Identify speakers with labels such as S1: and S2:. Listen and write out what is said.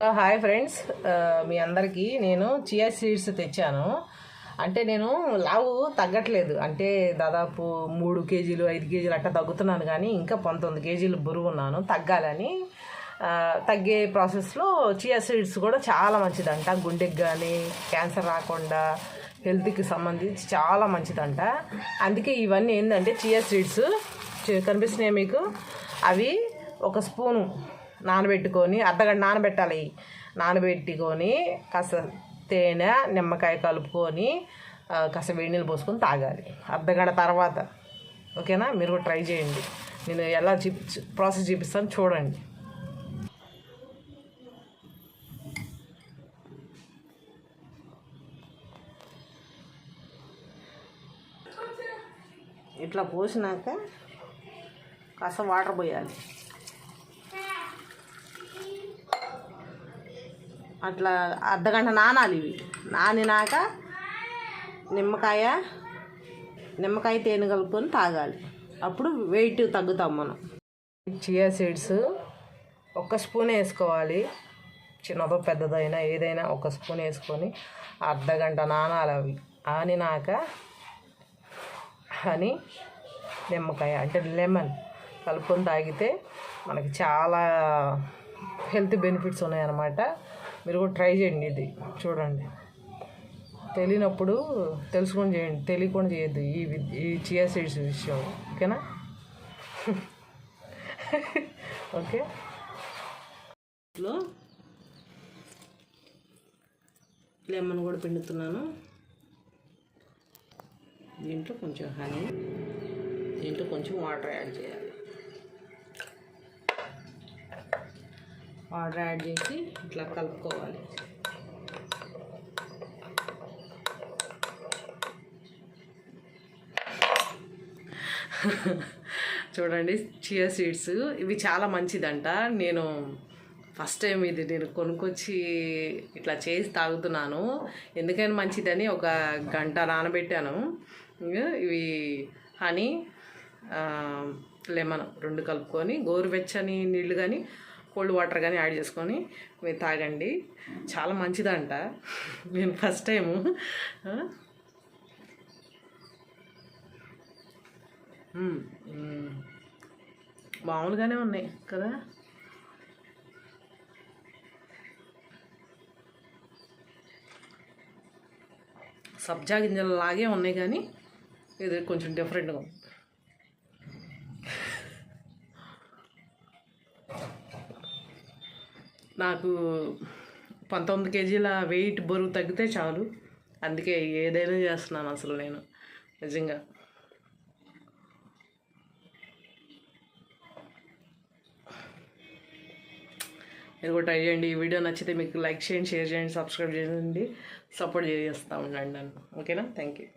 S1: Hi friends. మీ అందరికీ నేను chia seeds తెచ్చాను. అంటే నేను లావు తగ్గట్లేదు. అంటే దాదాపు మూడు కేజీలు ఐదు కేజీలు అట్లా తగ్గుతున్నాను కానీ ఇంకా పంతొమ్మిది కేజీలు బరువు ఉన్నాను. తగ్గాలని తగ్గే ప్రాసెస్లో చియా సీడ్స్ కూడా చాలా మంచిదంట. గుండెకి కానీ క్యాన్సర్ రాకుండా హెల్త్కి సంబంధించి చాలా మంచిదంట. అందుకే ఇవన్నీ ఏంటంటే చియా సీడ్స్. కనిపిస్తున్నాయి మీకు? అవి ఒక స్పూను నానబెట్టుకొని అర్ధగంట నానబెట్టాలి. నానబెట్టుకొని కాస్త తేనె నిమ్మకాయ కలుపుకొని కాస్త వేడి నీళ్ళు పోసుకొని తాగాలి. అర్ధగంట తర్వాత. ఓకేనా? మీరు కూడా ట్రై చేయండి. నేను ఎలా చూపి ప్రాసెస్ చూపిస్తాను చూడండి. ఇట్లా పోసినాక కాస్త వాటర్ పోయాలి. అట్లా అర్ధగంట నానాలి ఇవి. నానినాక నిమ్మకాయ నిమ్మకాయ తేనె కలుపుకొని తాగాలి. అప్పుడు వెయిట్ తగ్గుతాం మనం. చియా సీడ్స్ ఒక స్పూన్ వేసుకోవాలి. చిన్నదో పెద్దదైనా ఏదైనా ఒక స్పూన్ వేసుకొని అర్ధగంట నానాలి అవి. ఆనినాక హనీ నిమ్మకాయ అంటే లెమన్ కలుపుకొని తాగితే మనకి చాలా హెల్త్ బెనిఫిట్స్ ఉన్నాయన్నమాట. మీరు కూడా ట్రై చేయండి ఇది. చూడండి. తెలియనప్పుడు తెలుసుకొని చేయండి. తెలియకుండా చేయొద్దు ఈ వి- ఈ చియా సీడ్స్ విషయం. ఓకేనా? ఓకే? ఇంట్లో లెమన్ కూడా పిండుతున్నాను. దీంట్లో కొంచెం హనీ దీంట్లో కొంచెం వాటర్ యాడ్ చేయాలి. వాటర్ యాడ్ చేసి ఇట్లా కలుపుకోవాలి. చూడండి చియా సీడ్స్ ఇవి చాలా మంచిదంట. నేను ఫస్ట్ టైం ఇది నేను కొనుక్కొచ్చి ఇట్లా చేసి తాగుతున్నాను. ఎందుకైనా మంచిదని ఒక గంట నానబెట్టాను. ఇవి హనీ లెమన్ రెండు కలుపుకొని గోరువెచ్చని నీళ్ళు కానీ కోల్డ్ వాటర్ కానీ యాడ్ చేసుకొని మీరు తాగండి. చాలా మంచిదంట. నేను ఫస్ట్ టైము. మామూలుగానే ఉన్నాయి కదా? సబ్జా గింజలు లాగే ఉన్నాయి కానీ ఇది కొంచెం డిఫరెంట్గా ఉంది. నాకు పంతొమ్మిది కేజీల వెయిట్ బరువు తగ్గితే చాలు. అందుకే ఏదైనా చేస్తున్నాను అసలు నేను నిజంగా. మీరు కూడా ట్రై చేయండి. ఈ వీడియో నచ్చితే మీకు లైక్ చేయండి షేర్ చేయండి సబ్స్క్రైబ్ చేయండి. సపోర్ట్ చేస్తూ ఉండండి నన్ను. ఓకేనా? Thank you